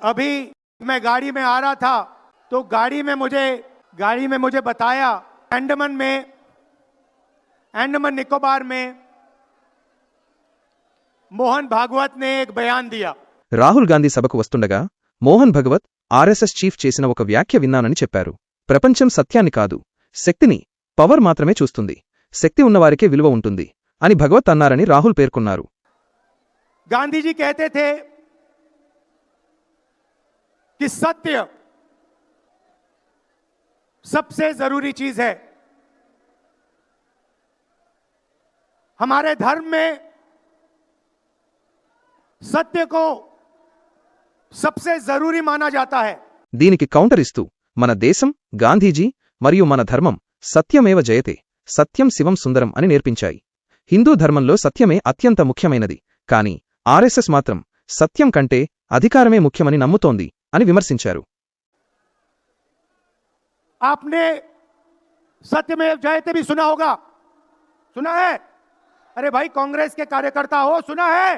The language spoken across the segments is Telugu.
अभी मैं गाड़ी में आ रहा था तो गाड़ी में मुझे गाड़ी में मुझे बताया अंडमान में अंडमान निकोबार में मोहन भागवत ने एक बयान दिया రాహుల్ గాంధీ సభకు వస్తుండగా మోహన్ భగవత్ ఆర్ఎస్ఎస్ చీఫ్ చేసిన ఒక వ్యాఖ్య విన్నానని చెప్పారు ప్రపంచం సత్యాన్ని కాదు శక్తిని పవర్ మాత్రమే చూస్తుంది శక్తి ఉన్నవారికే విలువ ఉంటుంది అని భగవత్ అన్నారని రాహుల్ పేర్కొన్నారు गांधी जी कहते थे कि सत्य सबसे जरूरी चीज है हमारे धर्म में सत्य को सबसे जरूरी माना जाता है దీనికి కౌంటర్ ఇస్తూ మన దేశం గాంధీజీ మరియు మన ధర్మం సత్యమేవ జయతే సత్యం శివం సుందరం అని నేర్పించాయి హిందూ ధర్మంలో సత్యమే అత్యంత ముఖ్యమైనది కాని ఆర్ఎస్ఎస్ మాత్రం సత్యం కంటే అధికారమే ముఖ్యమని నమ్ముతోంది అని విమర్శించారు आपने सत्यमेव जयते भी सुना होगा सुना है अरे भाई कांग्रेस के कार्यकर्ता हो सुना है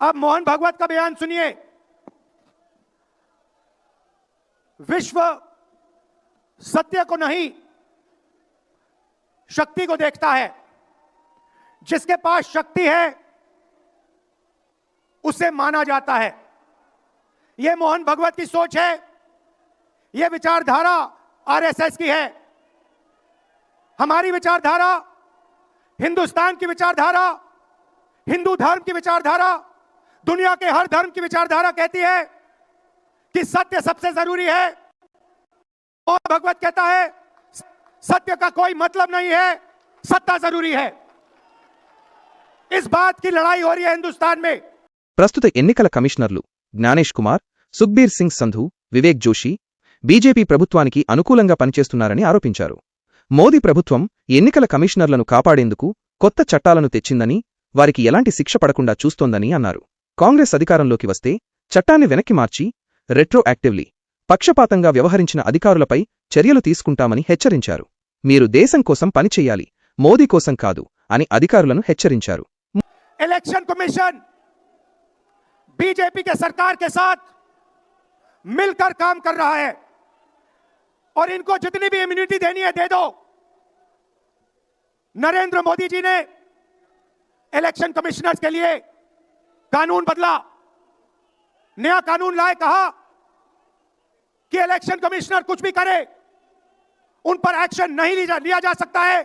अब मोहन भागवत का बयान सुनिए विश्व सत्य को नहीं शक्ति को देखता है जिसके पास शक्ति है उसे माना जाता है। यह मोहन भगवत की सोच है। यह विचारधारा आरएसएस की है। हमारी विचारधारा हिंदुस्तान की विचारधारा, हिंदू धर्म की विचारधारा, दुनिया के हर धर्म की विचारधारा कहती है कि सत्य सबसे ज़रूरी है। और भगवत कहता है, सत्य का कोई मतलब नहीं है, सत्ता ज़रूरी है। इस बात की लड़ाई हो रही है हिंदुस्तान में। ప్రస్తుత ఎన్నికల కమిషనర్లు జ్ఞానేష్ కుమార్ సుఖ్బీర్ సింగ్ సంధు వివేక్ జోషి బీజేపీ ప్రభుత్వానికి అనుకూలంగా పనిచేస్తున్నారని ఆరోపించారు. మోదీ ప్రభుత్వం ఎన్నికల కమిషనర్లను కాపాడేందుకు కొత్త చట్టాలను తెచ్చిందని వారికి ఎలాంటి శిక్ష పడకుండా చూస్తోందని అన్నారు. కాంగ్రెస్ అధికారంలోకి వస్తే చట్టాన్ని వెనక్కి మార్చి రెట్రోయాక్టివ్లీ పక్షపాతంగా వ్యవహరించిన అధికారులపై చర్యలు తీసుకుంటామని హెచ్చరించారు. మీరు దేశం కోసం పనిచేయాలి మోదీ కోసం కాదు అని అధికారులను హెచ్చరించారు. ఎలక్షన్ కమిషన్ बीजेपी के सरकार के साथ मिलकर काम कर रहा है और इनको जितनी भी इम्यूनिटी देनी है दे दो नरेंद्र मोदी जी ने इलेक्शन कमिश्नर्स के लिए कानून बदला नया कानून लाए कहा कि इलेक्शन कमिश्नर कुछ भी करे उन पर एक्शन नहीं लिया लिया जा सकता है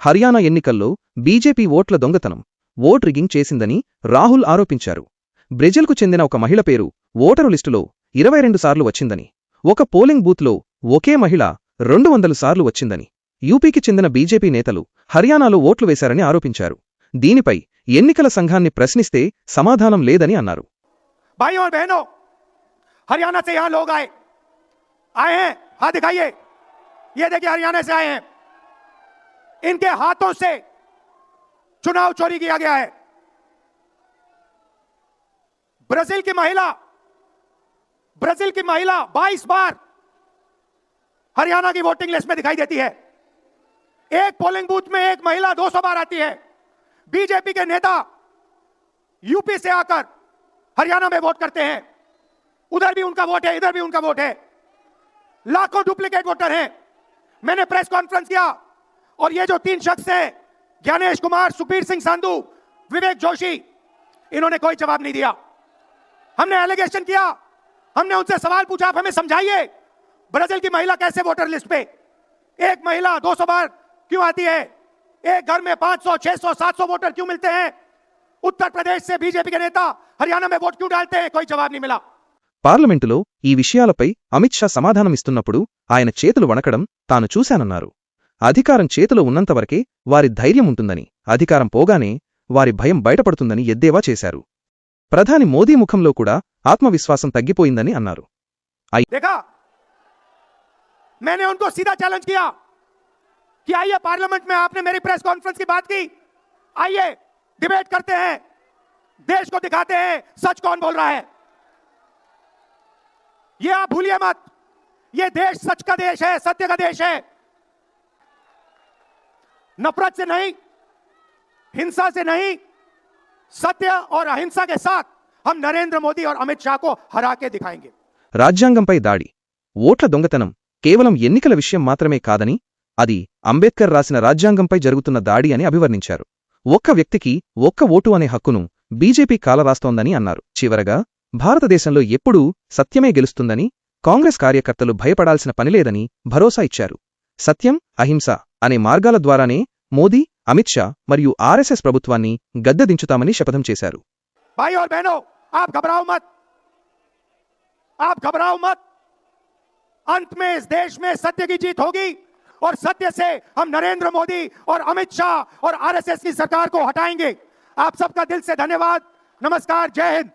హర్యానా ఎన్నికల్లో బీజేపీ ఓట్ల దొంగతనం ఓట్ రిగింగ్ చేసిందని రాహుల్ ఆరోపించారు బ్రెజిల్కు చెందిన ఒక మహిళ పేరు ఓటరు లిస్టులో ఇరవై రెండు సార్లు వచ్చిందని ఒక పోలింగ్ బూత్లో ఒకే మహిళ రెండు వందలు సార్లు వచ్చిందని యూపీకి చెందిన బీజేపీ నేతలు హర్యానాలో ఓట్లు వేశారని ఆరోపించారు దీనిపై ఎన్నికల సంఘాన్ని ప్రశ్నిస్తే సమాధానం లేదని అన్నారు भाइयों और बहनों हरियाणा से यहां लोग आए आए हैं हाथ दिखाइए ये देखिए हरियाणा से आए हैं इनके हाथों से चुनाव चोरी किया गया है ब्राज़ील की महिला, ब्राज़ील की महिला 22 बार हरियाणा की वोटिंग लिस्ट में दिखाई देती है। एक पोलिंग बूथ में एक महिला 200 बार आती है। बीजेपी के नेता यूपी से आकर हरियाणा में वोट करते हैं। उधर भी उनका वोट है, इधर भी उनका वोट है। लाखों डुप्लीकेट वोटर हैं। मैंने प्रेस कॉन्फ्रेंस किया और ये जो तीन शख्स हैं, ज्ञानेश कुमार सुखबीर सिंह संधू, विवेक जोशी, इन्होंने कोई जवाब नहीं दिया। हमने एलिगेशन किया हमने उनसे सवाल पूछा आप हमें समझाइए ब्राजील की महिला कैसे वोटर लिस्ट पे एक महिला 200 बार क्यों आती है एक घर में 500, 600, 700 वोटर क्यों मिलते हैं उत्तर प्रदेश से बीजेपी के नेता हरियाणा में वोट क्यों डालते हैं कोई जवाब नहीं मिला పార్లమెంటులో ఈ విషయాలపై అమిత్ షా సమాధానమిస్తున్నప్పుడు ఆయన చేతులు వణకడం తాను చూశానన్నారు అధికారం చేతిలో ఉన్నంతవరకే వారి ధైర్యం ఉంటుందని అధికారం పోగానే వారి భయం బయటపడుతుందని ఎద్దేవా చేశారు ప్రధాని మోదీ ముఖంలో కూడా ఆత్మవిశ్వాసం తగ్గిపోయిందని అన్నారు देखा मैंने उनको सीधा चैलेंज किया कि आइए पार्लियामेंट में आपने मेरी प्रेस कॉन्फ्रेंस की बात की आइए डिबेट करते हैं देश को दिखाते हैं सच कौन बोल रहा है ये आप भूलिए मत ये देश सच का देश है सत्य का देश है नफरत से नहीं हिंसा से नहीं सत्य और अहिंसा के साथ हम नरेंद्र मोदी और अमित शाह को हरा के दिखाएंगे రాజ్యాంగంపై దాడి ఓట్ల దొంగతనం కేవలం ఎన్నికల విషయం మాత్రమే కాదని అది అంబేద్కర్ రాసిన రాజ్యాంగంపై జరుగుతున్న దాడి అని అభివర్ణించారు ఒక్క వ్యక్తికి ఒక్క ఓటు అనే హక్కును బీజేపీ కాలరాస్తోందని అన్నారు చివరగా భారతదేశంలో ఎప్పుడూ సత్యమే గెలుస్తుందని కాంగ్రెస్ కార్యకర్తలు భయపడాల్సిన పనిలేదని భరోసా ఇచ్చారు సత్యం అహింస అనే మార్గాల ద్వారానే మోదీ అమిత్ షా మరియు ఆర్ఎస్ఎస్ ప్రభుత్వాన్ని గద్దెదించుతామని శపథం చేశారు भाई और बहनों आप घबराओ मत आप घबराओ मत अंत में इस देश में सत्य की जीत होगी और सत्य से हम नरेंद्र मोदी और अमित शाह और आरएसएस की सरकार को हटाएंगे आप सबका दिल से धन्यवाद नमस्कार जय हिंद